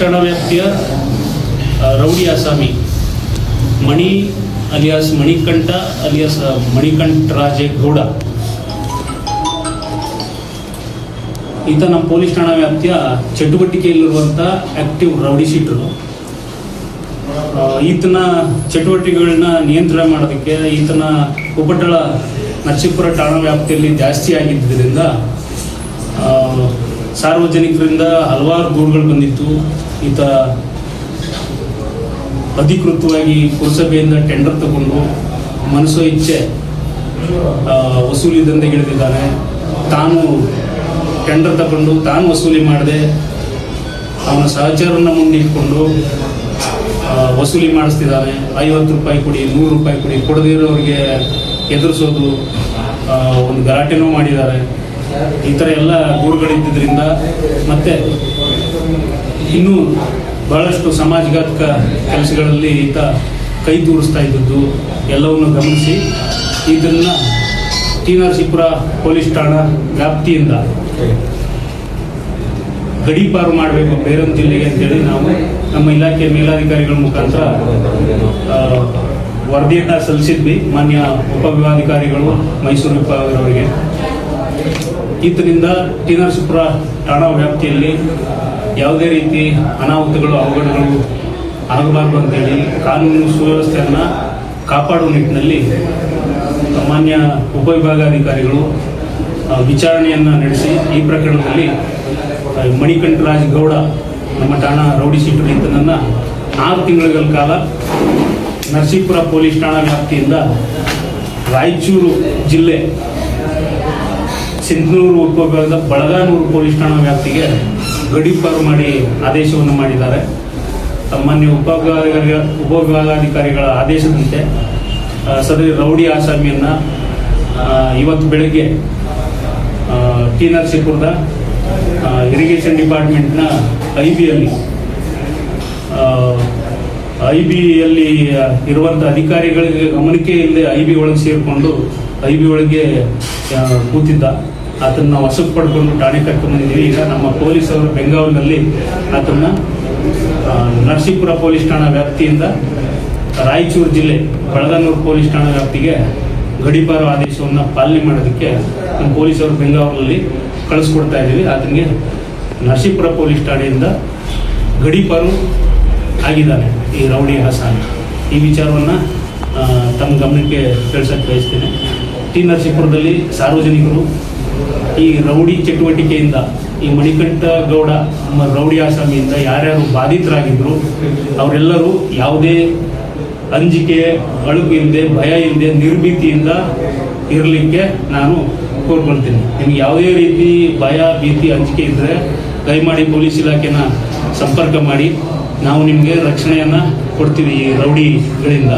ಠಾಣಾ ವ್ಯಾಪ್ತಿಯ rowdy ಅಸಾಮಿ. Mani alias Manikanta alias Manikanta Rajegowda. ಈತ ನಮ್ಮ ಪೊಲೀಸ್ ಠಾಣಾ ವ್ಯಾಪ್ತಿಯ ಚಟುವಟಿಕೆಯಲ್ಲಿರುವಂಥ ಆಕ್ಟಿವ್ ರೌಡಿ ಶೀಟರು. ಈತನ ಚಟುವಟಿಕೆಗಳನ್ನ ನಿಯಂತ್ರಣ ಮಾಡೋದಕ್ಕೆ ಈತನ ಉಪಟಳ ನರಸೀಪುರ ಠಾಣಾ ವ್ಯಾಪ್ತಿಯಲ್ಲಿ ಜಾಸ್ತಿ ಆಗಿದ್ದರಿಂದ ಸಾರ್ವಜನಿಕರಿಂದ ಹಲವಾರು ದೂರುಗಳು ಬಂದಿತ್ತು. ಈತ ಅಧಿಕೃತವಾಗಿ ಪುರಸಭೆಯಿಂದ ಟೆಂಡರ್ ತಗೊಂಡು ಮನಸ್ಸೋ ಇಚ್ಛೆ ವಸೂಲಿ ದಂಧೆಗಿಳಿದಿದ್ದಾನೆ ತಾನು ಟೆಂಡರ್ ತಗೊಂಡು ತಾನು ವಸೂಲಿ ಮಾಡದೆ ಅವನ ಸಹಚರನ್ನ ಮುಂದಿಟ್ಕೊಂಡು ವಸೂಲಿ ಮಾಡಿಸ್ತಿದ್ದಾನೆ. ಐವತ್ತು ರೂಪಾಯಿ ಕೊಡಿ, ನೂರು ರೂಪಾಯಿ ಕೊಡಿ, ಕೊಡದೇ ಇರೋರಿಗೆ ಎದುರಿಸೋದು ಒಂದು ಗಲಾಟೆನೂ ಮಾಡಿದ್ದಾರೆ. ಈ ಥರ ಎಲ್ಲ ಗೂಡುಗಳಿದ್ದರಿಂದ ಮತ್ತು ಇನ್ನೂ ಬಹಳಷ್ಟು ಸಮಾಜಘಾತಕ ಕೆಲಸಗಳಲ್ಲಿ ಈತ ಕೈ ತೋರಿಸ್ತಾ ಇದ್ದದ್ದು ಎಲ್ಲವನ್ನು ಗಮನಿಸಿ ಇದನ್ನ ಟಿ ನರಸೀಪುರ ಪೊಲೀಸ್ ಠಾಣಾ ವ್ಯಾಪ್ತಿಯಿಂದ ಗಡೀಪಾರು ಮಾಡಬೇಕು ಬೇರೊಂದು ಜಿಲ್ಲೆಗೆ ಅಂತೇಳಿ ನಾವು ನಮ್ಮ ಇಲಾಖೆಯ ಮೇಲಾಧಿಕಾರಿಗಳ ಮುಖಾಂತರ ವರದಿಯನ್ನು ಸಲ್ಲಿಸಿದ್ವಿ. ಮಾನ್ಯ ಉಪವಿಭಾಗಾಧಿಕಾರಿಗಳು ಮೈಸೂರು ವಿಭಾಗದವರಿಗೆ. ಈತನಿಂದ ಟಿ ಠಾಣಾ ವ್ಯಾಪ್ತಿಯಲ್ಲಿ ಯಾವುದೇ ರೀತಿ ಅನಾಹುತಗಳು, ಅವಘಡಗಳು ಆಗಬಾರ್ದು ಅಂತೇಳಿ ಕಾನೂನು ಸುವ್ಯವಸ್ಥೆಯನ್ನು ಕಾಪಾಡುವ ನಿಟ್ಟಿನಲ್ಲಿ ಸಾಮಾನ್ಯ ಉಪವಿಭಾಗಾಧಿಕಾರಿಗಳು ವಿಚಾರಣೆಯನ್ನು ನಡೆಸಿ ಈ ಪ್ರಕರಣದಲ್ಲಿ ಮಣಿಕಂಠರಾಜ್ ಗೌಡ, ನಮ್ಮ ಠಾಣಾ ರೌಡಿ ಶೀಟರ್ ಈತನನ್ನು ಆರು ತಿಂಗಳ ಕಾಲ ನರಸೀಪುರ ಪೊಲೀಸ್ ಠಾಣಾ ವ್ಯಾಪ್ತಿಯಿಂದ ರಾಯಚೂರು ಜಿಲ್ಲೆ ಸಿಂಧನೂರು ಉಪವಿಭಾಗದ ಬಳಗಾನೂರು ಪೊಲೀಸ್ ಠಾಣಾ ವ್ಯಾಪ್ತಿಗೆ ಗಡೀಪಾರು ಮಾಡಿ ಆದೇಶವನ್ನು ಮಾಡಿದ್ದಾರೆ. ಮಾನ್ಯ ಉಪವಿಭಾಗ ಉಪವಿಭಾಗಾಧಿಕಾರಿಗಳ ಆದೇಶದಂತೆ ಸದರಿ ರೌಡಿ ಆಸಾಮಿಯನ್ನು ಇವತ್ತು ಬೆಳಗ್ಗೆ ಟಿ ನರಸೀಪುರದ ಇರಿಗೇಷನ್ ಡಿಪಾರ್ಟ್ಮೆಂಟ್ನ ಐ ಬಿಯಲ್ಲಿ ಐ ಬಿಯಲ್ಲಿ ಇರುವಂಥ ಅಧಿಕಾರಿಗಳಿಗೆ ಗಮನಕ್ಕೆ ಇಲ್ಲದೆ ಐ ಬಿ ಒಳಗೆ ಸೇರಿಕೊಂಡು ಐ ಬಿ ಒಳಗೆ ಕೂತಿದ್ದ. ಆತನ್ನ ವಶಕ್ಕೆ ಪಡ್ಕೊಂಡು ಠಾಣೆ ಕರ್ಕೊಂಡ್ಬಂದಿದ್ದೀವಿ ಈಗ ನಮ್ಮ ಪೊಲೀಸರು ಬೆಂಗಳೂರಿನಲ್ಲಿ ಅದನ್ನು ನರಸೀಪುರ ಪೊಲೀಸ್ ಠಾಣಾ ವ್ಯಾಪ್ತಿಯಿಂದ ರಾಯಚೂರು ಜಿಲ್ಲೆ ಬಳಗನೂರು ಪೊಲೀಸ್ ಠಾಣಾ ವ್ಯಾಪ್ತಿಗೆ ಗಡಿಪಾರು ಆದೇಶವನ್ನು ಪಾಲನೆ ಮಾಡೋದಕ್ಕೆ ನಮ್ಮ ಪೊಲೀಸರು ಬೆಂಗಳೂರಿನಲ್ಲಿ ಕಳಿಸ್ಕೊಡ್ತಾ ಇದ್ದೀವಿ. ಆತನಿಗೆ ನರಸೀಪುರ ಪೊಲೀಸ್ ಠಾಣೆಯಿಂದ ಗಡಿಪಾರು ಆಗಿದ್ದಾನೆ ಈ ರೌಡಿ ಹಾಸನ. ಈ ವಿಚಾರವನ್ನು ತಮ್ಮ ಗಮನಕ್ಕೆ ತಿಳಿಸಕ್ಕೆ ಬಯಸ್ತೇನೆ. ಟಿ ನರಸೀಪುರದಲ್ಲಿ ಸಾರ್ವಜನಿಕರು ಈ ರೌಡಿ ಚಟುವಟಿಕೆಯಿಂದ ಈ ಮಣಿಕಂಠ ಗೌಡ ನಮ್ಮ ರೌಡಿ ಆಸಾಮಿಯಿಂದ ಯಾರ್ಯಾರು ಬಾಧಿತರಾಗಿದ್ರು, ಅವರೆಲ್ಲರೂ ಯಾವುದೇ ಅಂಜಿಕೆ, ಅಳುಕು ಇಲ್ಲದೆ ಭಯ ಇಲ್ಲದೆ ನಿರ್ಭೀತಿಯಿಂದ ಇರಲಿಕ್ಕೆ ನಾನು ಕೋರ್ಕೊಳ್ತೀನಿ. ನಿಮ್ಗೆ ಯಾವುದೇ ರೀತಿ ಭಯ, ಭೀತಿ, ಅಂಜಿಕೆ ಇದ್ದರೆ ದಯಮಾಡಿ ಪೊಲೀಸ್ ಇಲಾಖೆನ ಸಂಪರ್ಕ ಮಾಡಿ. ನಾವು ನಿಮಗೆ ರಕ್ಷಣೆಯನ್ನು ಕೊಡ್ತೀವಿ ಈ ರೌಡಿಗಳಿಂದ.